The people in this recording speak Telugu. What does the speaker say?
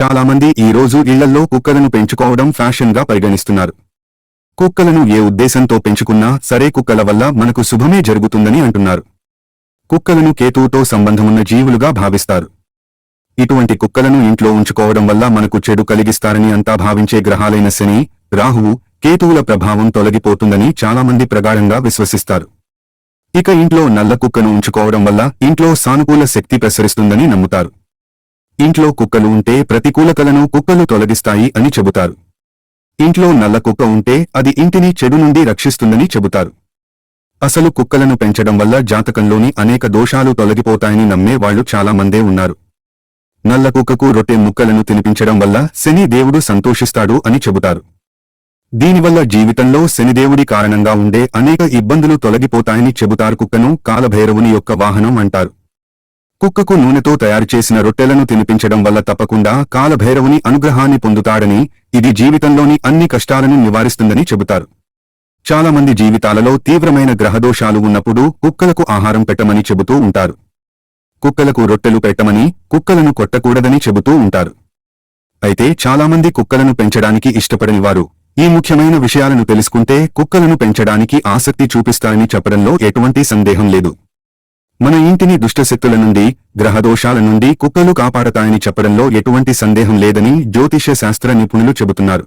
చాలామంది ఈ రోజు ఇళ్ళల్లో కుక్కలను పెంచుకోవడం ఫ్యాషన్గా పరిగణిస్తున్నారు. కుక్కలను ఏ ఉద్దేశంతో పెంచుకున్నా సరే కుక్కల వల్ల మనకు శుభమే జరుగుతుందని అంటున్నారు. కుక్కలను కేతువుతో సంబంధమున్న జీవులుగా భావిస్తారు. ఇటువంటి కుక్కలను ఇంట్లో ఉంచుకోవడం వల్ల మనకు చెడు కలిగిస్తారని అంతా భావించే గ్రహాలైన శని రాహువు కేతువుల ప్రభావం తొలగిపోతుందని చాలామంది ప్రగాఢంగా విశ్వసిస్తారు. ఇక ఇంట్లో నల్ల కుక్కను ఉంచుకోవడం వల్ల ఇంట్లో సానుకూల శక్తి ప్రసరిస్తుందని నమ్ముతారు. ఇంట్లో కుక్కలు ఉంటే ప్రతికూలకలను కుక్కలు తొలగిస్తాయి అని చెబుతారు. ఇంట్లో నల్ల కుక్క ఉంటే అది ఇంటిని చెడు నుండి రక్షిస్తుందని చెబుతారు. అసలు కుక్కలను పెంచడం వల్ల జాతకంలోని అనేక దోషాలు తొలగిపోతాయని నమ్మే వాళ్ళు చాలా మందే ఉన్నారు. నల్ల కుక్కకు రొట్టె ముక్కలను తినిపించడం వల్ల శని దేవుడు సంతోషిస్తాడు అని చెబుతారు. దీనివల్ల జీవితంలో శనిదేవుడి కారణంగా ఉండే అనేక ఇబ్బందులు తొలగిపోతాయని చెబుతారు కుక్కను కాలభైరవుని యొక్క వాహనం అంటారు. కుక్కకు నూనెతో తయారు చేసిన రొట్టెలను తినిపించడం వల్ల తప్పకుండా కాలభైరవుని అనుగ్రహాన్ని పొందుతాడని ఇది జీవితంలోని అన్ని కష్టాలను నివారిస్తుందని చెబుతారు. చాలామంది జీవితాలలో తీవ్రమైన గ్రహదోషాలు ఉన్నప్పుడు కుక్కలకు ఆహారం పెట్టమని చెబుతూ ఉంటారు. కుక్కలకు రొట్టెలు పెట్టమని కుక్కలను కొట్టకూడదని చెబుతూ ఉంటారు. అయితే చాలామంది కుక్కలను పెంచడానికి ఇష్టపడని వారు ఈ ముఖ్యమైన విషయాలను తెలుసుకుంటే కుక్కలను పెంచడానికి ఆసక్తి చూపిస్తారని చెప్పడంలో ఎటువంటి సందేహం లేదు. మన ఇంటిని దుష్టశక్తుల నుండి గ్రహదోషాల నుండి కుక్కలు కాపాడతాయని చెప్పడంలో ఎటువంటి సందేహం లేదని జ్యోతిష్య శాస్త్ర నిపుణులు చెబుతున్నారు.